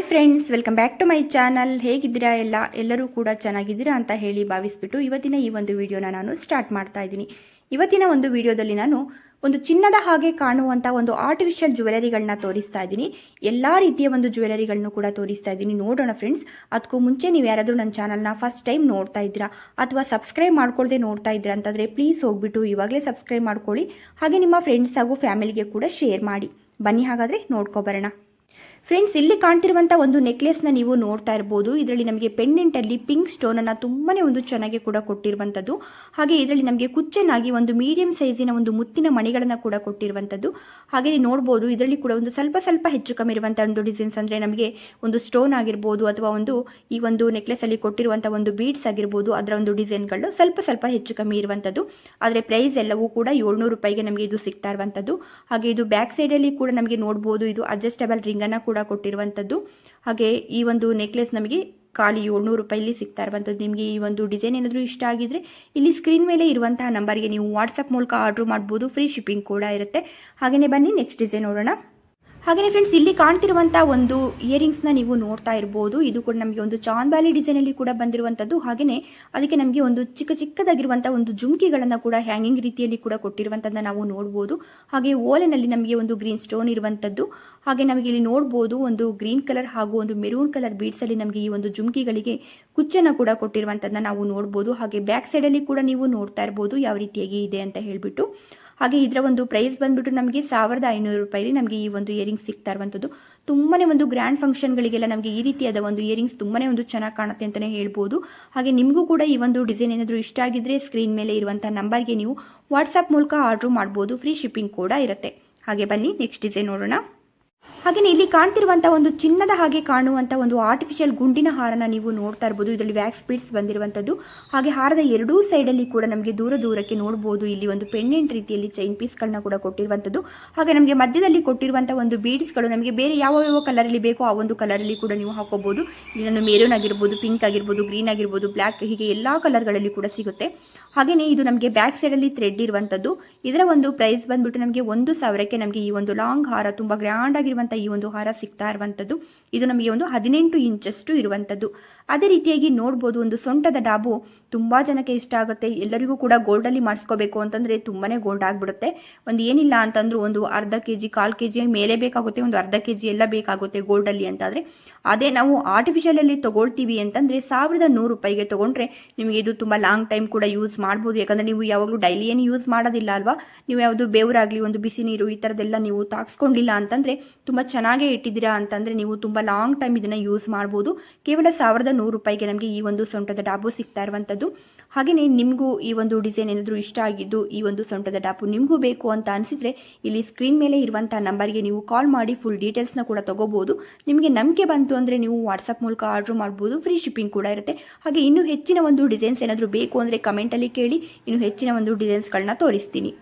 Hi friends welcome back to my channel ಹೇಗಿದ್ದೀರಾ ಎಲ್ಲ? ಎಲ್ಲರೂ ಕೂಡ ಚೆನ್ನಾಗಿದ್ದೀರಾ ಅಂತ ಹೇಳಿ ಭಾವಿಸ್ಬಿಟ್ಟು ಇವತ್ತಿನ ಈ ಒಂದು ವಿಡಿಯೋನ ನಾನು ಸ್ಟಾರ್ಟ್ ಮಾಡ್ತಾ ಇದ್ದೀನಿ. ಇವತ್ತಿನ ಒಂದು ವಿಡಿಯೋದಲ್ಲಿ ನಾನು ಒಂದು ಚಿನ್ನದ ಹಾಗೆ ಕಾಣುವಂಥ ಒಂದು ಆರ್ಟಿಫಿಷಿಯಲ್ ಜ್ಯುವೆಲರಿಗಳನ್ನ ತೋರಿಸ್ತಾ ಇದ್ದೀನಿ. ಎಲ್ಲ ರೀತಿಯ ಒಂದು ಜ್ಯುವೆಲರಿಗಳನ್ನು ಕೂಡ ತೋರಿಸ್ತಾ ಇದ್ದೀನಿ. ನೋಡೋಣ ಫ್ರೆಂಡ್ಸ್ ಅದಕ್ಕೂ ಮುಂಚೆ ನೀವು ಯಾರಾದರೂ ನನ್ನ ಚಾನಲ್ನ ಫಸ್ಟ್ ಟೈಮ್ ನೋಡ್ತಾ ಇದ್ದೀರಾ ಅಥವಾ ಸಬ್ಸ್ಕ್ರೈಬ್ ಮಾಡ್ಕೊಳ್ದೆ ನೋಡ್ತಾ ಇದ್ದೀರಾ ಅಂತಂದರೆ ಪ್ಲೀಸ್ ಹೋಗ್ಬಿಟ್ಟು ಇವಾಗಲೇ ಸಬ್ಸ್ಕ್ರೈಬ್ ಮಾಡ್ಕೊಳ್ಳಿ. ಹಾಗೆ ನಿಮ್ಮ ಫ್ರೆಂಡ್ಸ್ ಹಾಗೂ ಫ್ಯಾಮಿಲಿಗೆ ಕೂಡ ಶೇರ್ ಮಾಡಿ. ಬನ್ನಿ ಹಾಗಾದರೆ ನೋಡ್ಕೊಬರೋಣ ಫ್ರೆಂಡ್ಸ್ ಇಲ್ಲಿ ಕಾಣ್ತಿರುವಂಥ ಒಂದು ನೆಕ್ಲೆಸ್ನ ನೀವು ನೋಡ್ತಾ ಇರಬಹುದು ಇದರಲ್ಲಿ ನಮಗೆ ಪೆಂಡೆಂಟಲ್ಲಿ ಪಿಂಕ್ ಸ್ಟೋನ್ ಅನ್ನ ತುಂಬಾನೇ ಒಂದು ಚೆನ್ನಾಗಿ ಕೂಡ ಕೊಟ್ಟಿರುವಂತದ್ದು. ಹಾಗೆ ಇದರಲ್ಲಿ ನಮಗೆ ಕುಚ್ಚನಾಗಿ ಒಂದು ಮೀಡಿಯಂ ಸೈಜಿನ ಒಂದು ಮುತ್ತಿನ ಮಣಿಗಳನ್ನು ಕೂಡ ಕೊಟ್ಟಿರುವಂತದ್ದು. ಹಾಗೆ ನೀವು ನೋಡ್ಬೋದು, ಇದರಲ್ಲಿ ಕೂಡ ಒಂದು ಸ್ವಲ್ಪ ಸ್ವಲ್ಪ ಹೆಚ್ಚು ಕಮ್ಮಿ ಇರುವಂಥ ಒಂದು ಡಿಸೈನ್ಸ್ ಅಂದ್ರೆ ನಮಗೆ ಒಂದು ಸ್ಟೋನ್ ಆಗಿರ್ಬೋದು ಅಥವಾ ಒಂದು ಈ ಒಂದು ನೆಕ್ಲೆಸಲ್ಲಿ ಕೊಟ್ಟಿರುವಂಥ ಒಂದು ಬೀಡ್ಸ್ ಆಗಿರ್ಬೋದು, ಅದರ ಒಂದು ಡಿಸೈನ್ಗಳು ಸ್ವಲ್ಪ ಸ್ವಲ್ಪ ಹೆಚ್ಚು ಕಮ್ಮಿ ಇರುವಂತದ್ದು. ಆದರೆ ಪ್ರೈಸ್ ಎಲ್ಲವೂ ಕೂಡ ಏಳ್ನೂರು ರೂಪಾಯಿಗೆ ನಮಗೆ ಇದು ಸಿಗ್ತಾ ಇರುವಂಥದ್ದು ಹಾಗೆ ಇದು ಬ್ಯಾಕ್ ಸೈಡ್ ಅಲ್ಲಿ ಕೂಡ ನಮಗೆ ನೋಡಬಹುದು ಇದು ಅಜೆಸ್ಟಬಲ್ ರಿಂಗ್ ಅನ್ನ ಕೂಡ ಕೊಟ್ಟಿರುವಂಥದ್ದು. ಹಾಗೆ ಈ ಒಂದು ನೆಕ್ಲೆಸ್ ನಮಗೆ ಖಾಲಿ ಏಳ್ನೂರು ರೂಪಾಯಿಲಿ ಸಿಗ್ತಾ ಇರುವಂಥದ್ದು. ನಿಮಗೆ ಈ ಒಂದು ಡಿಸೈನ್ ಏನಾದರೂ ಇಷ್ಟ ಆಗಿದ್ರೆ ಇಲ್ಲಿ ಸ್ಕ್ರೀನ್ ಮೇಲೆ ಇರುವಂತಹ ನಂಬರ್ಗೆ ನೀವು ವಾಟ್ಸಪ್ ಮೂಲಕ ಆರ್ಡ್ರ್ ಮಾಡ್ಬೋದು. ಫ್ರೀ ಶಿಪ್ಪಿಂಗ್ ಕೂಡ ಇರುತ್ತೆ. ಹಾಗೆಯೇ ಬನ್ನಿ ನೆಕ್ಸ್ಟ್ ಡಿಸೈನ್ ನೋಡೋಣ. ಹಾಗೆಯೇ ಫ್ರೆಂಡ್ಸ್ ಇಲ್ಲಿ ಕಾಣ್ತಿರುವಂಥ ಒಂದು ಇಯರಿಂಗ್ಸ್ನ ನೀವು ನೋಡ್ತಾ ಇರಬಹುದು ಇದು ಕೂಡ ನಮಗೆ ಒಂದು ಚಾಂದ್ಬಾಲಿ ಡಿಸೈನಲ್ಲಿ ಕೂಡ ಬಂದಿರುವಂತದ್ದು. ಹಾಗೆಯೇ ಅದಕ್ಕೆ ನಮಗೆ ಒಂದು ಚಿಕ್ಕ ಚಿಕ್ಕದಾಗಿರುವಂಥ ಒಂದು ಜುಮ್ಕಿಗಳನ್ನು ಕೂಡ ಹ್ಯಾಂಗಿಂಗ್ ರೀತಿಯಲ್ಲಿ ಕೂಡ ಕೊಟ್ಟಿರುವಂಥದ್ದನ್ನ ನಾವು ನೋಡಬಹುದು ಹಾಗೆ ಓಲೆನಲ್ಲಿ ನಮಗೆ ಒಂದು ಗ್ರೀನ್ ಸ್ಟೋನ್ ಇರುವಂತದ್ದು. ಹಾಗೆ ನಮಗೆ ಇಲ್ಲಿ ನೋಡಬಹುದು ಒಂದು ಗ್ರೀನ್ ಕಲರ್ ಹಾಗೂ ಒಂದು ಮೆರೂನ್ ಕಲರ್ ಬೀಡ್ಸಲ್ಲಿ ನಮಗೆ ಈ ಒಂದು ಜುಮ್ಕಿಗಳಿಗೆ ಕುಚ್ಚನ್ನ ಕೂಡ ಕೊಟ್ಟಿರುವಂಥದ್ದನ್ನ ನಾವು ನೋಡಬಹುದು ಹಾಗೆ ಬ್ಯಾಕ್ ಸೈಡ್ ಅಲ್ಲಿ ಕೂಡ ನೀವು ನೋಡ್ತಾ ಇರಬಹುದು ಯಾವ ರೀತಿಯಾಗಿ ಇದೆ ಅಂತ ಹೇಳಿಬಿಟ್ಟು. ಹಾಗೆ ಇದರ ಒಂದು ಪ್ರೈಸ್ ಬಂದ್ಬಿಟ್ಟು ನಮಗೆ ಸಾವಿರದ ಐನೂರು ರೂಪಾಯಿ ನಮಗೆ ಈ ಒಂದು ಇಯರಿಂಗ್ಸ್ ಸಿಗ್ತಾ ಇರುವಂಥದ್ದು. ತುಂಬನೇ ಒಂದು ಗ್ರ್ಯಾಂಡ್ ಫಂಕ್ಷನ್ಗಳಿಗೆಲ್ಲ ನಮಗೆ ಈ ರೀತಿಯಾದ ಒಂದು ಇಯರಿಂಗ್ಸ್ ತುಂಬನೇ ಒಂದು ಚೆನ್ನಾಗಿ ಕಾಣುತ್ತೆ ಅಂತಲೇ ಹೇಳ್ಬೋದು. ಹಾಗೆ ನಿಮಗೂ ಕೂಡ ಈ ಒಂದು ಡಿಸೈನ್ ಏನಾದರೂ ಇಷ್ಟ ಆಗಿದ್ರೆ ಸ್ಕ್ರೀನ್ ಮೇಲೆ ಇರುವಂಥ ನಂಬರ್ಗೆ ನೀವು ವಾಟ್ಸಪ್ ಮೂಲಕ ಆರ್ಡ್ರ್ ಮಾಡ್ಬೋದು. ಫ್ರೀ ಶಿಪ್ಪಿಂಗ್ ಕೂಡ ಇರುತ್ತೆ. ಹಾಗೆ ಬನ್ನಿ ನೆಕ್ಸ್ಟ್ ಡಿಸೈನ್ ನೋಡೋಣ. ಹಾಗೆಯೇ ಇಲ್ಲಿ ಕಾಣ್ತಿರುವಂಥ ಒಂದು ಚಿನ್ನದ ಹಾಗೆ ಕಾಣುವಂತ ಒಂದು ಆರ್ಟಿಫಿಷಿಯಲ್ ಗುಂಡಿನ ಹಾರನ ನೀವು ನೋಡ್ತಾ ಇರ್ಬೋದು. ಇದರಲ್ಲಿ ವ್ಯಾಕ್ಸ್ ಬೀಡ್ಸ್ ಬಂದಿರುವಂಥದ್ದು ಹಾಗೆ ಹಾರದ ಎರಡೂ ಸೈಡಲ್ಲಿ ಕೂಡ ನಮಗೆ ದೂರ ದೂರಕ್ಕೆ ನೋಡಬಹುದು ಇಲ್ಲಿ ಒಂದು ಪೆಂಡೆಂಟ್ ರೀತಿಯಲ್ಲಿ ಚೈನ್ ಪೀಸ್ಗಳನ್ನ ಕೂಡ ಕೊಟ್ಟಿರುವಂಥದ್ದು ಹಾಗೆ ನಮಗೆ ಮಧ್ಯದಲ್ಲಿ ಕೊಟ್ಟಿರುವಂಥ ಒಂದು ಬೀಡ್ಸ್ಗಳು ನಮಗೆ ಬೇರೆ ಯಾವ ಯಾವ ಕಲರಲ್ಲಿ ಬೇಕೋ ಆ ಒಂದು ಕಲರಲ್ಲಿ ಕೂಡ ನೀವು ಹಾಕೋಬಹುದು ಇದನ್ನು ಮೇರೂನ್ ಆಗಿರ್ಬೋದು ಪಿಂಕ್ ಆಗಿರ್ಬೋದು ಗ್ರೀನ್ ಆಗಿರ್ಬೋದು ಬ್ಲ್ಯಾಕ್ ಹೀಗೆ ಎಲ್ಲ ಕಲರ್ಗಳಲ್ಲಿ ಕೂಡ ಸಿಗುತ್ತೆ. ಹಾಗೆಯೇ ಇದು ನಮಗೆ ಬ್ಯಾಕ್ ಸೈಡಲ್ಲಿ ಥ್ರೆಡ್ ಇರುವಂಥದ್ದು ಇದರ ಒಂದು ಪ್ರೈಸ್ ಬಂದ್ಬಿಟ್ಟು ನಮಗೆ ಒಂದು ಸಾವಿರಕ್ಕೆ ನಮಗೆ ಈ ಒಂದು ಲಾಂಗ್ ಹಾರ ತುಂಬ ಗ್ರ್ಯಾಂಡ್ ಆಗಿರುವಂಥ ಈ ಒಂದು ಹಾರ ಸಿಗ್ತಾ ಇರುವಂಥದ್ದು, ಇದು ನಮಗೆ ಒಂದು ಹದಿನೆಂಟು ಇಂಚಷ್ಟು ಇರುವಂಥದ್ದು. ಅದೇ ರೀತಿಯಾಗಿ ನೋಡ್ಬೋದು, ಒಂದು ಸೊಂಟದ ಡಾಬು ತುಂಬ ಜನಕ್ಕೆ ಇಷ್ಟ ಆಗುತ್ತೆ. ಎಲ್ಲರಿಗೂ ಕೂಡ ಗೋಲ್ಡಲ್ಲಿ ಮಾಡಿಸ್ಕೋಬೇಕು ಅಂತಂದರೆ ತುಂಬಾನೇ ಗೋಲ್ಡ್ ಆಗಿಬಿಡುತ್ತೆ. ಒಂದು ಏನಿಲ್ಲ ಅಂತಂದ್ರೂ ಒಂದು ಅರ್ಧ ಕೆ ಜಿ ಕಾಲು ಕೆ ಜಿ ಮೇಲೆ ಬೇಕಾಗುತ್ತೆ, ಒಂದು ಅರ್ಧ ಕೆ ಜಿ ಎಲ್ಲ ಬೇಕಾಗುತ್ತೆ ಗೋಲ್ಡಲ್ಲಿ ಅಂತಾದರೆ. ಅದೇ ನಾವು ಆರ್ಟಿಫಿಷಿಯಲಲ್ಲಿ ತೊಗೊಳ್ತೀವಿ ಅಂತಂದರೆ ಸಾವಿರದ ನೂರು ರೂಪಾಯಿಗೆ ತೊಗೊಂಡ್ರೆ ನಿಮಗೆ ಇದು ತುಂಬ ಲಾಂಗ್ ಟೈಮ್ ಕೂಡ ಯೂಸ್ ಮಾಡ್ಬೋದು. ಯಾಕಂದರೆ ನೀವು ಯಾವಾಗಲೂ ಡೈಲಿ ಏನು ಯೂಸ್ ಮಾಡೋದಿಲ್ಲ ಅಲ್ವಾ? ನೀವು ಯಾವುದು ಬೇವರಾಗಲಿ, ಒಂದು ಬಿಸಿ ನೀರು ಈ ಥರದ್ದೆಲ್ಲ ನೀವು ತಾಕ್ಸ್ಕೊಂಡಿಲ್ಲ ಅಂತಂದರೆ ತುಂಬ ಚೆನ್ನಾಗೇ ಇಟ್ಟಿದ್ದೀರಾ ಅಂತಂದರೆ ನೀವು ತುಂಬ ಲಾಂಗ್ ಟೈಮ್ ಇದನ್ನು ಯೂಸ್ ಮಾಡ್ಬೋದು. ಕೇವಲ ಸಾವಿರದ ನೂರು ರೂಪಾಯಿಗೆ ನಮಗೆ ಈ ಒಂದು ಸೊಂಟದ ಡಾಬು ಸಿಗ್ತಾ ಇರುವಂಥದ್ದು ಹಾಗೆಯೇ ನಿಮಗೂ ಈ ಒಂದು ಡಿಸೈನ್ ಏನಾದರೂ ಇಷ್ಟ ಆಗಿದ್ದು ಈ ಒಂದು ಸೊಂಟದ ಡಾಬು ನಿಮಗೂ ಬೇಕು ಅಂತ ಅನಿಸಿದರೆ ಇಲ್ಲಿ ಸ್ಕ್ರೀನ್ ಮೇಲೆ ಇರುವಂಥ ನಂಬರ್ಗೆ ನೀವು ಕಾಲ್ ಮಾಡಿ ಫುಲ್ ಡೀಟೇಲ್ಸ್ನ ಕೂಡ ತೊಗೋಬೋದು. ನಿಮಗೆ ನಂಬಿಕೆ ಬಂತು ಅಂದರೆ ನೀವು ವಾಟ್ಸಪ್ ಮೂಲಕ ಆರ್ಡ್ರ್ ಮಾಡ್ಬೋದು. ಫ್ರೀ ಶಿಪ್ಪಿಂಗ್ ಕೂಡ ಇರುತ್ತೆ. ಹಾಗೆ ಇನ್ನೂ ಹೆಚ್ಚಿನ ಒಂದು ಡಿಸೈನ್ಸ್ ಏನಾದರೂ ಬೇಕು ಅಂದರೆ ಕಮೆಂಟಲ್ಲಿ ಕೇಳಿ. ಇನ್ನು ಹೆಚ್ಚಿನ ಒಂದು ಡಿಸೈನ್ಸ್ಗಳನ್ನ ತೋರಿಸ್ತೀನಿ.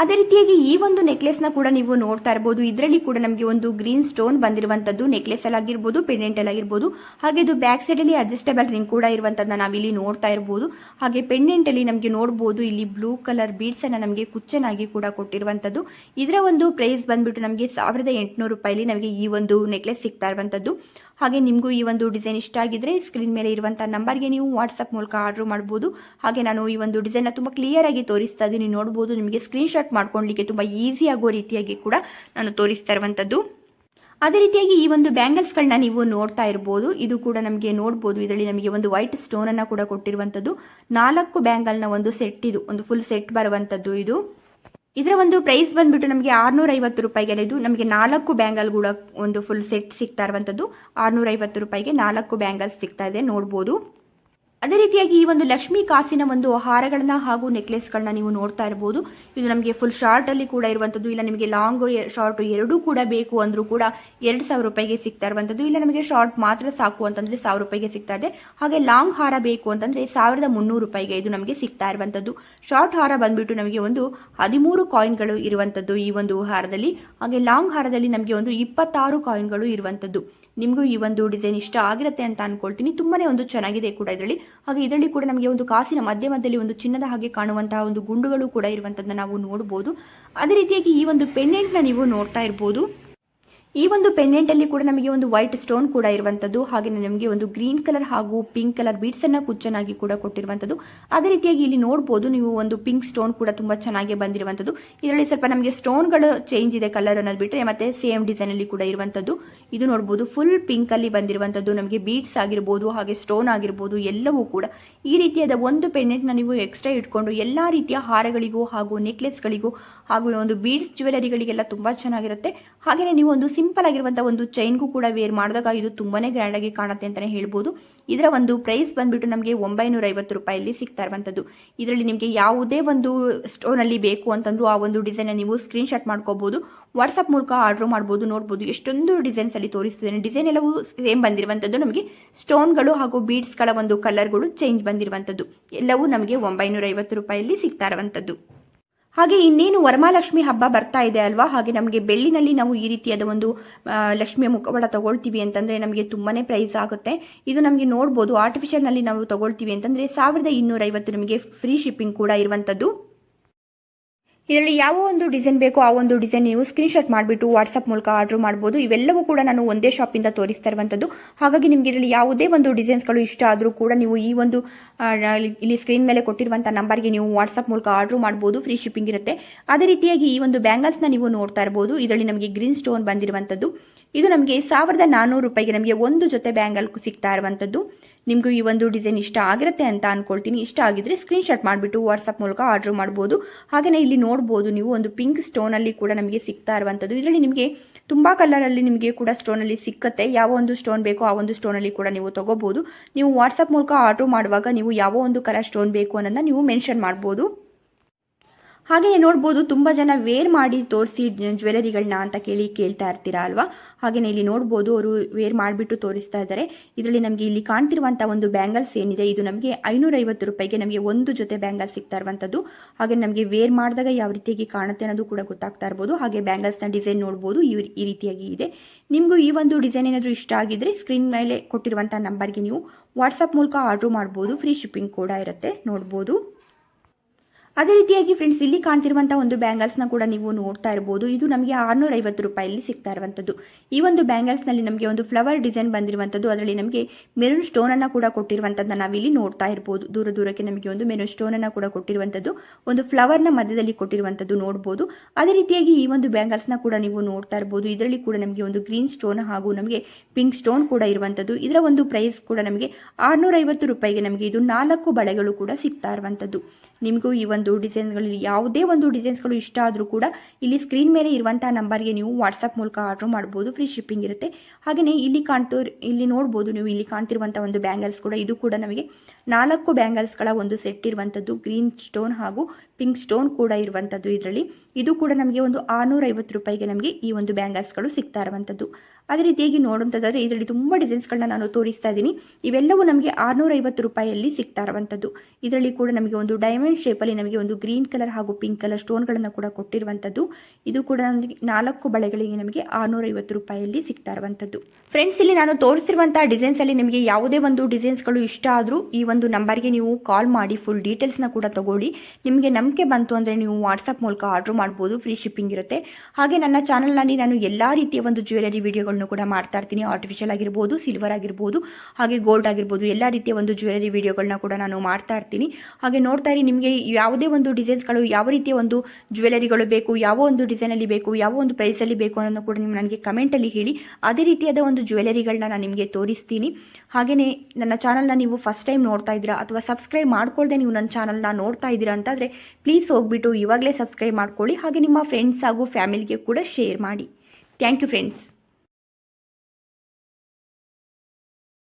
ಅದೇ ರೀತಿಯಾಗಿ ಈ ಒಂದು ನೆಕ್ಲೆಸ್ನ ಕೂಡ ನೀವು ನೋಡ್ತಾ ಇರಬಹುದು ಇದರಲ್ಲಿ ಕೂಡ ನಮಗೆ ಒಂದು ಗ್ರೀನ್ ಸ್ಟೋನ್ ಬಂದಿರುವಂತದ್ದು ನೆಕ್ಲೆಸ್ ಆಗಿರ್ಬೋದು ಪೆಂಡೆಂಟ್ ಅಲ್ಲಿ ಆಗಿರ್ಬೋದು. ಹಾಗೆ ಇದು ಬ್ಯಾಕ್ ಸೈಡ್ ಅಲ್ಲಿ ಅಡ್ಜಸ್ಟೇಬಲ್ ರಿಂಗ್ ಕೂಡ ಇರುವಂಥದ್ದನ್ನ ನಾವಿಲ್ಲಿ ನೋಡ್ತಾ ಇರಬಹುದು ಹಾಗೆ ಪೆಂಡೆಂಟ್ ಅಲ್ಲಿ ನಮಗೆ ನೋಡಬಹುದು ಇಲ್ಲಿ ಬ್ಲೂ ಕಲರ್ ಬೀಡ್ಸ್ ಅನ್ನ ನಮಗೆ ಕುಚ್ಚನಾಗಿ ಕೂಡ ಕೊಟ್ಟಿರುವಂತದ್ದು. ಇದರ ಒಂದು ಪ್ರೈಸ್ ಬಂದ್ಬಿಟ್ಟು ನಮಗೆ ಸಾವಿರದ ಎಂಟುನೂರು ರೂಪಾಯಿಲಿ ನಮಗೆ ಈ ಒಂದು ನೆಕ್ಲೆಸ್ ಸಿಗ್ತಾ ಇರುವಂಥದ್ದು ಹಾಗೆ ನಿಮಗೂ ಈ ಒಂದು ಡಿಸೈನ್ ಇಷ್ಟ ಆಗಿದ್ರೆ ಸ್ಕ್ರೀನ್ ಮೇಲೆ ಇರುವಂಥ ನಂಬರ್ಗೆ ನೀವು ವಾಟ್ಸಪ್ ಮೂಲಕ ಆರ್ಡರ್ ಮಾಡ್ಬೋದು. ಹಾಗೆ ನಾನು ಈ ಒಂದು ಡಿಸೈನ್ನ ತುಂಬ ಕ್ಲಿಯರಾಗಿ ತೋರಿಸ್ತಾ ಇದ್ದೀನಿ. ನೋಡ್ಬೋದು, ನಿಮಗೆ ಸ್ಕ್ರೀನ್ ಶಾಟ್ ಮಾಡ್ಕೊಳ್ಳಿಕ್ಕೆ ತುಂಬ ಈಸಿ ಆಗೋ ರೀತಿಯಾಗಿ ಕೂಡ ನಾನು ತೋರಿಸ್ತಾ ಇರುವಂಥದ್ದು ಅದೇ ರೀತಿಯಾಗಿ ಈ ಒಂದು ಬ್ಯಾಂಗಲ್ಸ್ಗಳನ್ನ ನೀವು ನೋಡ್ತಾ ಇರ್ಬೋದು. ಇದು ಕೂಡ ನಮಗೆ ನೋಡ್ಬೋದು. ಇದರಲ್ಲಿ ನಮಗೆ ಒಂದು ವೈಟ್ ಸ್ಟೋನನ್ನು ಕೂಡ ಕೊಟ್ಟಿರುವಂಥದ್ದು ನಾಲ್ಕು ಬ್ಯಾಂಗಲ್ನ ಒಂದು ಸೆಟ್ ಇದು. ಒಂದು ಫುಲ್ ಸೆಟ್ ಬರುವಂಥದ್ದು ಇದು. ಇದರ ಒಂದು ಪ್ರೈಸ್ ಬಂದ್ಬಿಟ್ಟು ನಮಗೆ ಆರ್ನೂರ ಐವತ್ತು ರೂಪಾಯಿಗೆ ಇದು ನಮಗೆ ನಾಲ್ಕು ಬ್ಯಾಂಗಲ್ ಕೂಡ ಒಂದು ಫುಲ್ ಸೆಟ್ ಸಿಗ್ತಾ ಇರುವಂಥದ್ದು ಆರ್ನೂರ ಐವತ್ತು ರೂಪಾಯಿಗೆ ನಾಲ್ಕು ಬ್ಯಾಂಗಲ್ಸ್ ಸಿಗ್ತಾ ಇದೆ, ನೋಡ್ಬೋದು. ಅದೇ ರೀತಿಯಾಗಿ ಈ ಒಂದು ಲಕ್ಷ್ಮಿ ಕಾಸಿನ ಒಂದು ಹಾರಗಳನ್ನ ಹಾಗೂ ನೆಕ್ಲೆಸ್ಗಳನ್ನ ನೀವು ನೋಡ್ತಾ ಇರಬಹುದು ಇದು ನಮಗೆ ಫುಲ್ ಶಾರ್ಟ್ ಅಲ್ಲಿ ಕೂಡ ಇರುವಂಥದ್ದು ಇಲ್ಲ, ನಿಮಗೆ ಲಾಂಗ್ ಶಾರ್ಟ್ ಎರಡೂ ಕೂಡ ಬೇಕು ಅಂದ್ರೂ ಕೂಡ ಎರಡು ಸಾವಿರ ರೂಪಾಯಿಗೆ ಸಿಗ್ತಾ ಇರುವಂಥದ್ದು ಇಲ್ಲ, ನಮಗೆ ಶಾರ್ಟ್ ಮಾತ್ರ ಸಾಕು ಅಂತಂದ್ರೆ ಸಾವಿರ ರೂಪಾಯಿಗೆ ಸಿಗ್ತಾ ಇದೆ. ಹಾಗೆ ಲಾಂಗ್ ಹಾರ ಬೇಕು ಅಂತಂದ್ರೆ ಸಾವಿರದ ಮುನ್ನೂರು ರೂಪಾಯಿಗೆ ಇದು ನಮಗೆ ಸಿಗ್ತಾ ಇರುವಂಥದ್ದು ಶಾರ್ಟ್ ಹಾರ ಬಂದ್ಬಿಟ್ಟು ನಮಗೆ ಒಂದು ಹದಿಮೂರು ಕಾಯಿನ್ಗಳು ಇರುವಂಥದ್ದು ಈ ಒಂದು ಹಾರದಲ್ಲಿ. ಹಾಗೆ ಲಾಂಗ್ ಹಾರದಲ್ಲಿ ನಮಗೆ ಒಂದು ಇಪ್ಪತ್ತಾರು ಕಾಯಿನ್ಗಳು ಇರುವಂಥದ್ದು ನಿಮಗೂ ಈ ಒಂದು ಡಿಸೈನ್ ಇಷ್ಟ ಆಗಿರುತ್ತೆ ಅಂತ ಅನ್ಕೊಳ್ತೀನಿ. ತುಂಬಾನೇ ಒಂದು ಚೆನ್ನಾಗಿದೆ ಕೂಡ ಇದರಲ್ಲಿ. ಹಾಗೆ ಇದರಲ್ಲಿ ಕೂಡ ನಮಗೆ ಒಂದು ಕಾಸಿನ ಮಧ್ಯ ಮಧ್ಯದಲ್ಲಿ ಒಂದು ಚಿನ್ನದ ಹಾಗೆ ಕಾಣುವಂತಹ ಒಂದು ಗುಂಡುಗಳು ಕೂಡ ಇರುವಂಥದ್ದನ್ನ ನಾವು ನೋಡಬಹುದು ಅದೇ ರೀತಿಯಾಗಿ ಈ ಒಂದು ಪೆಂಡೆಂಟ್ನ ನೀವು ನೋಡ್ತಾ ಇರ್ಬೋದು. ಈ ಒಂದು ಪೆಂಡೆಂಟ್ ಅಲ್ಲಿ ಕೂಡ ನಮಗೆ ಒಂದು ವೈಟ್ ಸ್ಟೋನ್ ಕೂಡ ಇರುವಂತದ್ದು ಹಾಗೆ ನಮಗೆ ಒಂದು ಗ್ರೀನ್ ಕಲರ್ ಹಾಗೂ ಪಿಂಕ್ ಕಲರ್ ಬೀಡ್ಸ್ ಅನ್ನ ಕುಚ್ಚನಾಗಿ ಕೂಡ ಕೊಟ್ಟಿರುವಂತದ್ದು ಅದೇ ರೀತಿಯಾಗಿ ಇಲ್ಲಿ ನೋಡಬಹುದು ನೀವು ಒಂದು ಪಿಂಕ್ ಸ್ಟೋನ್ ಕೂಡ ತುಂಬಾ ಚೆನ್ನಾಗಿ ಬಂದಿರುವಂತದ್ದು ಇದರಲ್ಲಿ ಸ್ವಲ್ಪ ನಮಗೆ ಸ್ಟೋನ್ಗಳು ಚೇಂಜ್ ಇದೆ ಕಲರ್ ಅನ್ನೋದು ಬಿಟ್ಟರೆ ಮತ್ತೆ ಸೇಮ್ ಡಿಸೈನ್ ಅಲ್ಲಿ ಕೂಡ ಇರುವಂತದ್ದು ಇದು ನೋಡಬಹುದು ಫುಲ್ ಪಿಂಕ್ ಅಲ್ಲಿ ಬಂದಿರುವಂತದ್ದು ನಮಗೆ ಬೀಡ್ಸ್ ಆಗಿರ್ಬೋದು, ಹಾಗೆ ಸ್ಟೋನ್ ಆಗಿರ್ಬೋದು, ಎಲ್ಲವೂ ಕೂಡ. ಈ ರೀತಿಯಾದ ಒಂದು ಪೆಂಡೆಂಟ್ನ ನೀವು ಎಕ್ಸ್ಟ್ರಾ ಇಟ್ಕೊಂಡು, ಎಲ್ಲಾ ರೀತಿಯ ಹಾರಗಳಿಗೂ ಹಾಗೂ ನೆಕ್ಲೆಸ್ಗಳಿಗೂ ಹಾಗೂ ಒಂದು ಬೀಡ್ಸ್ ಜ್ಯುವೆಲರಿಗಳಿಗೆಲ್ಲ ತುಂಬಾ ಚೆನ್ನಾಗಿರುತ್ತೆ. ಹಾಗೆಯೇ ನೀವು ಒಂದು ಸಿಂಪಲ್ ಆಗಿರುವಂತಹ ಒಂದು ಚೈನ್ಗೂ ಕೂಡ ವೇರ್ ಮಾಡಿದಾಗ ಇದು ತುಂಬಾನೇ ಗ್ರ್ಯಾಂಡ್ ಆಗಿ ಕಾಣುತ್ತೆ ಅಂತಾನೆ ಹೇಳ್ಬೋದು. ಇದರ ಒಂದು ಪ್ರೈಸ್ ಬಂದ್ಬಿಟ್ಟು ನಮಗೆ ಒಂಬೈನೂರ ಐವತ್ತು ರೂಪಾಯಲ್ಲಿ ಸಿಗ್ತಾ ಇರುವಂತದ್ದು. ಇದರಲ್ಲಿ ನಿಮಗೆ ಯಾವುದೇ ಒಂದು ಸ್ಟೋನ್ ಅಲ್ಲಿ ಬೇಕು ಅಂತಂದ್ರು ಆ ಒಂದು ಡಿಸೈನ್ ನೀವು ಸ್ಕ್ರೀನ್ ಶಾಟ್ ಮಾಡ್ಕೋಬಹುದು ವಾಟ್ಸ್ಆಪ್ ಮೂಲಕ ಆರ್ಡರ್ ಮಾಡಬಹುದು ನೋಡಬಹುದು ಎಷ್ಟೊಂದು ಡಿಸೈನ್ಸ್ ಅಲ್ಲಿ ತೋರಿಸ್ತಿದ್ದೇನೆ ಡಿಸೈನ್ ಎಲ್ಲವೂ ಸೇಮ್ ಬಂದಿರುವಂತದ್ದು. ನಮಗೆ ಸ್ಟೋನ್ಗಳು ಹಾಗೂ ಬೀಡ್ಸ್ಗಳ ಒಂದು ಕಲರ್ಗಳು ಚೇಂಜ್ ಬಂದಿರುವಂತದ್ದು. ಎಲ್ಲವೂ ನಮಗೆ ಒಂಬೈನೂರ ಐವತ್ತು ಸಿಗ್ತಾ ಇರುವಂತದ್ದು. ಹಾಗೆ ಇನ್ನೇನು ವರಮಹಾಲಕ್ಷ್ಮಿ ಹಬ್ಬ ಬರ್ತಾ ಇದೆ ಅಲ್ವಾ? ಹಾಗೆ ನಮಗೆ ಬೆಳ್ಳಿನಲ್ಲಿ ನಾವು ಈ ರೀತಿಯಾದ ಒಂದು ಲಕ್ಷ್ಮಿಯ ಮುಖವಾಡ ತಗೊಳ್ತೀವಿ ಅಂತಂದ್ರೆ ನಮಗೆ ತುಂಬಾನೇ ಪ್ರೈಸ್ ಆಗುತ್ತೆ. ಇದು ನಮಗೆ ನೋಡ್ಬೋದು ಆರ್ಟಿಫಿಷಿಯಲ್ನಲ್ಲಿ ನಾವು ತಗೊಳ್ತೀವಿ ಅಂತಂದ್ರೆ ಸಾವಿರದ ಇನ್ನೂರೈವತ್ತು ನಮಗೆ ಫ್ರೀ ಶಿಪ್ಪಿಂಗ್ ಕೂಡ ಇರುವಂತದ್ದು. ಇದರಲ್ಲಿ ಯಾವ ಒಂದು ಡಿಸೈನ್ ಬೇಕೋ ಆ ಒಂದು ಡಿಸೈನ್ ನೀವು ಸ್ಕ್ರೀನ್ ಶಾಟ್ ಮಾಡಿಬಿಟ್ಟು ವಾಟ್ಸಪ್ ಮೂಲಕ ಆರ್ಡರ್ ಮಾಡ್ಬೋದು. ಇವೆಲ್ಲವೂ ಕೂಡ ನಾನು ಒಂದೇ ಶಾಪಿಂದ ತೋರಿಸ್ತಾ ಇರುವಂಥದ್ದು ಹಾಗಾಗಿ ನಿಮಗೆ ಇದರಲ್ಲಿ ಯಾವುದೇ ಒಂದು ಡಿಸೈನ್ಸ್ಗಳು ಇಷ್ಟ ಆದರೂ ಕೂಡ ನೀವು ಈ ಒಂದು ಇಲ್ಲಿ ಸ್ಕ್ರೀನ್ ಮೇಲೆ ಕೊಟ್ಟಿರುವಂಥ ನಂಬರ್ಗೆ ನೀವು ವಾಟ್ಸಪ್ ಮೂಲಕ ಆರ್ಡರ್ ಮಾಡ್ಬೋದು. ಫ್ರೀ ಶಿಪ್ಪಿಂಗ್ ಇರುತ್ತೆ. ಅದೇ ರೀತಿಯಾಗಿ ಈ ಒಂದು ಬ್ಯಾಂಗಲ್ಸ್ನ ನೀವು ನೋಡ್ತಾ ಇರ್ಬೋದು. ಇದರಲ್ಲಿ ನಮಗೆ ಗ್ರೀನ್ ಸ್ಟೋನ್ ಬಂದಿರುವಂಥದ್ದು ಇದು ನಮಗೆ ಸಾವಿರದ ನಾನ್ನೂರು ರೂಪಾಯಿಗೆ ನಮಗೆ ಒಂದು ಜೊತೆ ಬ್ಯಾಂಗಲ್ ಸಿಗ್ತಾ ಇರುವಂಥದ್ದು ನಿಮಗೂ ಈ ಒಂದು ಡಿಸೈನ್ ಇಷ್ಟ ಆಗಿರುತ್ತೆ ಅಂತ ಅನ್ಕೊಳ್ತೀನಿ. ಇಷ್ಟ ಆಗಿದ್ರೆ ಸ್ಕ್ರೀನ್ ಶಾಟ್ ಮಾಡಿಬಿಟ್ಟು ವಾಟ್ಸಪ್ ಮೂಲಕ ಆರ್ಡರ್ ಮಾಡ್ಬೋದು. ಹಾಗೆಯೇ ಇಲ್ಲಿ ನೋಡ್ಬೋದು ನೀವು ಒಂದು ಪಿಂಕ್ ಸ್ಟೋನಲ್ಲಿ ಕೂಡ ನಮಗೆ ಸಿಗ್ತಾ ಇರುವಂಥದ್ದು. ಇದರಲ್ಲಿ ನಿಮಗೆ ತುಂಬ ಕಲರಲ್ಲಿ ನಿಮಗೆ ಕೂಡ ಸ್ಟೋನಲ್ಲಿ ಸಿಕ್ಕತ್ತೆ. ಯಾವ ಒಂದು ಸ್ಟೋನ್ ಬೇಕೋ ಆ ಒಂದು ಸ್ಟೋನಲ್ಲಿ ಕೂಡ ನೀವು ತಗೋಬೋದು. ನೀವು ವಾಟ್ಸಪ್ ಮೂಲಕ ಆರ್ಡರ್ ಮಾಡುವಾಗ ನೀವು ಯಾವ ಒಂದು ಕಲರ್ ಸ್ಟೋನ್ ಬೇಕು ಅನ್ನೋದನ್ನ ನೀವು ಮೆನ್ಷನ್ ಮಾಡ್ಬೋದು. ಹಾಗೆಯೇ ನೋಡ್ಬೋದು ತುಂಬ ಜನ ವೇರ್ ಮಾಡಿ ತೋರಿಸಿ ಜ್ಯುವೆಲರಿಗಳನ್ನ ಅಂತ ಕೇಳಿ ಕೇಳ್ತಾ ಇರ್ತೀರಾ ಅಲ್ವಾ? ಹಾಗೆಯೇ ಇಲ್ಲಿ ನೋಡ್ಬೋದು ಅವರು ವೇರ್ ಮಾಡಿಬಿಟ್ಟು ತೋರಿಸ್ತಾ ಇದ್ದಾರೆ. ಇದರಲ್ಲಿ ನಮಗೆ ಇಲ್ಲಿ ಕಾಣ್ತಿರುವಂಥ ಒಂದು ಬ್ಯಾಂಗಲ್ಸ್ ಏನಿದೆ, ಇದು ನಮಗೆ ಐನೂರೈವತ್ತು ರೂಪಾಯಿಗೆ ನಮಗೆ ಒಂದು ಜೊತೆ ಬ್ಯಾಂಗಲ್ಸ್ ಸಿಗ್ತಾ ಇರುವಂಥದ್ದು ಹಾಗೆ ನಮಗೆ ವೇರ್ ಮಾಡಿದಾಗ ಯಾವ ರೀತಿಯಾಗಿ ಕಾಣುತ್ತೆ ಅನ್ನೋದು ಕೂಡ ಗೊತ್ತಾಗ್ತಾ ಇರ್ಬೋದು. ಹಾಗೆ ಬ್ಯಾಂಗಲ್ಸ್ನ ಡಿಸೈನ್ ನೋಡ್ಬೋದು, ಈ ಈ ರೀತಿಯಾಗಿ ಇದೆ. ನಿಮಗೂ ಈ ಒಂದು ಡಿಸೈನ್ ಏನಾದರೂ ಇಷ್ಟ ಆಗಿದ್ರೆ ಸ್ಕ್ರೀನ್ ಮೇಲೆ ಕೊಟ್ಟಿರುವಂಥ ನಂಬರ್ಗೆ ನೀವು ವಾಟ್ಸಪ್ ಮೂಲಕ ಆರ್ಡ್ರ್ ಮಾಡ್ಬೋದು. ಫ್ರೀ ಶಿಪ್ಪಿಂಗ್ ಕೂಡ ಇರುತ್ತೆ, ನೋಡ್ಬೋದು. ಅದೇ ರೀತಿಯಾಗಿ ಫ್ರೆಂಡ್ಸ್ ಇಲ್ಲಿ ಕಾಣ್ತಿರುವಂತಹ ಒಂದು ಬ್ಯಾಂಗಲ್ಸ್ನ ಕೂಡ ನೀವು ನೋಡ್ತಾ ಇರಬಹುದು ಇದು ನಮಗೆ ಆರುನೂರ ಐವತ್ತು ರೂಪಾಯಲ್ಲಿ ಸಿಗ್ತಾ ಇರುವಂತದ್ದು ಈ ಒಂದು ಬ್ಯಾಂಗಲ್ಸ್ನಲ್ಲಿ ನಮಗೆ ಒಂದು ಫ್ಲವರ್ ಡಿಸೈನ್ ಬಂದಿರುವಂತದ್ದು ಅದರಲ್ಲಿ ನಮಗೆ ಮೆರೂನ್ ಸ್ಟೋನ್ ಅನ್ನ ಕೂಡ ಕೊಟ್ಟಿರುವಂಥದ್ದನ್ನ ನಾವಿಲ್ಲಿ ನೋಡ್ತಾ ಇರಬಹುದು ದೂರ ದೂರಕ್ಕೆ ನಮಗೆ ಒಂದು ಮೆರೂನ್ ಅನ್ನ ಕೂಡ ಕೊಟ್ಟಿರುವಂತದ್ದು ಒಂದು ಫ್ಲವರ್ನ ಮಧ್ಯದಲ್ಲಿ ಕೊಟ್ಟಿರುವಂತದ್ದು ನೋಡಬಹುದು ಅದೇ ರೀತಿಯಾಗಿ ಈ ಒಂದು ಬ್ಯಾಂಗಲ್ಸ್ನ ಕೂಡ ನೀವು ನೋಡ್ತಾ ಇರಬಹುದು ಇದರಲ್ಲಿ ಕೂಡ ನಮಗೆ ಒಂದು ಗ್ರೀನ್ ಸ್ಟೋನ್ ಹಾಗೂ ನಮಗೆ ಪಿಂಕ್ ಸ್ಟೋನ್ ಕೂಡ ಇರುವಂತದ್ದು ಇದರ ಒಂದು ಪ್ರೈಸ್ ಕೂಡ ನಮಗೆ ಆರುನೂರ ಐವತ್ತು ರೂಪಾಯಿಗೆ ನಮಗೆ ಇದು ನಾಲ್ಕು ಬಳೆಗಳು ಕೂಡ ಸಿಗ್ತಾ ಇರುವಂತದ್ದು ನಿಮಗೂ ಈ ಒಂದು ಡಿಸೈನ್ಗಳಲ್ಲಿ ಯಾವುದೇ ಒಂದು ಡಿಸೈನ್ಸ್ಗಳು ಇಷ್ಟ ಆದರೂ ಕೂಡ ಇಲ್ಲಿ ಸ್ಕ್ರೀನ್ ಮೇಲೆ ಇರುವಂಥ ನಂಬರ್ಗೆ ನೀವು ವಾಟ್ಸಪ್ ಮೂಲಕ ಆರ್ಡರ್ ಮಾಡ್ಬೋದು, ಫ್ರೀ ಶಿಪ್ಪಿಂಗ್ ಇರುತ್ತೆ. ಹಾಗೆಯೇ ಇಲ್ಲಿ ಕಾಣ್ತೋ, ಇಲ್ಲಿ ನೋಡ್ಬೋದು ನೀವು, ಇಲ್ಲಿ ಕಾಣ್ತಿರುವಂಥ ಒಂದು ಬ್ಯಾಂಗಲ್ಸ್ ಕೂಡ, ಇದು ಕೂಡ ನಮಗೆ ನಾಲ್ಕು ಬ್ಯಾಂಗಲ್ಸ್ಗಳ ಒಂದು ಸೆಟ್ ಇರುವಂಥದ್ದು, ಗ್ರೀನ್ ಸ್ಟೋನ್ ಹಾಗೂ ಪಿಂಕ್ ಸ್ಟೋನ್ ಕೂಡ ಇರುವಂಥದ್ದು ಇದರಲ್ಲಿ. ಇದು ಕೂಡ ನಮಗೆ ಒಂದು ಆರುನೂರ ಐವತ್ತು ರೂಪಾಯಿಗೆ ನಮಗೆ ಈ ಒಂದು ಬ್ಯಾಂಗಲ್ಸ್ಗಳು ಸಿಗ್ತಾ ಇರುವಂಥದ್ದು. ಅದೇ ರೀತಿಯಾಗಿ ನೋಡುವಂಥದ್ದಾದರೆ ಇದರಲ್ಲಿ ತುಂಬ ಡಿಸೈನ್ಸ್ಗಳನ್ನ ನಾನು ತೋರಿಸ್ತಾ ಇದ್ದೀನಿ. ಇವೆಲ್ಲವೂ ನಮಗೆ ಆರುನೂರ ಐವತ್ತು ರೂಪಾಯಿಯಲ್ಲಿ ಸಿಗ್ತಾ ಇರುವಂಥದ್ದು. ಇದರಲ್ಲಿ ಕೂಡ ನಮಗೆ ಒಂದು ಡೈಮಂಡ್ ಶೇಪಲ್ಲಿ ನಮಗೆ ಒಂದು ಗ್ರೀನ್ ಕಲರ್ ಹಾಗೂ ಪಿಂಕ್ ಕಲರ್ ಸ್ಟೋನ್ಗಳನ್ನು ಕೂಡ ಕೊಟ್ಟಿರುವಂಥದ್ದು. ಇದು ಕೂಡ ನಮಗೆ ನಾಲ್ಕು ಬಳೆಗಳಿಗೆ ನಮಗೆ ಆರುನೂರ ಐವತ್ತು ರೂಪಾಯಿಯಲ್ಲಿ ಸಿಗ್ತಾ ಇರುವಂಥದ್ದು. ಫ್ರೆಂಡ್ಸ್, ಇಲ್ಲಿ ನಾನು ತೋರಿಸಿರುವಂತಹ ಡಿಸೈನ್ಸ್ ಅಲ್ಲಿ ನಿಮಗೆ ಯಾವುದೇ ಒಂದು ಡಿಸೈನ್ಸ್ಗಳು ಇಷ್ಟ ಆದರೂ ಈ ಒಂದು ನಂಬರ್ಗೆ ನೀವು ಕಾಲ್ ಮಾಡಿ, ಫುಲ್ ಡೀಟೇಲ್ಸ್ನ ಕೂಡ ತಗೊಳ್ಳಿ. ನಿಮಗೆ ನಂಬಿಕೆ ಬಂತು ಅಂದರೆ ನೀವು ವಾಟ್ಸಪ್ ಮೂಲಕ ಆರ್ಡರ್ ಮಾಡ್ಬೋದು, ಫ್ರೀ ಶಿಪ್ಪಿಂಗ್ ಇರುತ್ತೆ. ಹಾಗೆ ನನ್ನ ಚಾನಲ್ನಲ್ಲಿ ನಾನು ಎಲ್ಲ ರೀತಿಯ ಒಂದು ಜ್ಯುವೆಲರಿ ವಿಡಿಯೋಗಳನ್ನು ಕೂಡ ಮಾಡ್ತಾ ಇರ್ತೀನಿ ಆರ್ಟಿಫಿಷಿಯಲ್ ಆಗಿರ್ಬೋದು ಸಿಲ್ವರ್ ಆಗಿರ್ಬೋದು, ಹಾಗೆ ಗೋಲ್ಡ್ ಆಗಿರ್ಬೋದು, ಎಲ್ಲ ರೀತಿಯ ಒಂದು ಜ್ಯುವೆಲರಿ ವಿಡಿಯೋಗಳನ್ನ ಕೂಡ ನಾನು ಮಾಡ್ತಾ ಇರ್ತೀನಿ ಹಾಗೆ ನೋಡ್ತಾ ಇರಿ, ನಿಮಗೆ ಯಾವುದೇ ಒಂದು ಡಿಸೈನ್ಸ್ಗಳು ಯಾವ ರೀತಿಯ ಒಂದು ಜ್ಯುವೆಲರಿಗಳು ಬೇಕು, ಯಾವ ಒಂದು ಡಿಸೈನಲ್ಲಿ ಬೇಕು, ಯಾವ ಒಂದು ಪ್ರೈಸಲ್ಲಿ ಬೇಕು ಅನ್ನೋದನ್ನು ಕೂಡ ನೀವು ನನಗೆ ಕಮೆಂಟಲ್ಲಿ ಹೇಳಿ. ಅದೇ ರೀತಿಯಾದ ಒಂದು ಜ್ಯುವೆಲರಿಗಳನ್ನ ನಾನು ನಿಮಗೆ ತೋರಿಸ್ತೀನಿ. ಹಾಗೆಯೇ ನನ್ನ ಚಾನಲ್ನ ನೀವು ಫಸ್ಟ್ ಟೈಮ್ ನೋಡ್ತಾ ಇದ್ದೀರಾ ಅಥವಾ ಸಬ್ಸ್ಕ್ರೈಬ್ ಮಾಡ್ಕೊಳ್ದೆ ನೀವು ನನ್ನ ಚಾನಲ್ನ ನೋಡ್ತಾ ಇದ್ದೀರಾ ಅಂತಾದರೆ ಪ್ಲೀಸ್ ಹೋಗ್ಬಿಟ್ಟು ಇವಾಗಲೇ ಸಬ್ಸ್ಕ್ರೈಬ್ ಮಾಡ್ಕೊಳ್ಳಿ. ಹಾಗೆ ನಿಮ್ಮ ಫ್ರೆಂಡ್ಸ್ ಹಾಗೂ ಫ್ಯಾಮಿಲಿಗೆ ಕೂಡ ಶೇರ್ ಮಾಡಿ. Thank you friends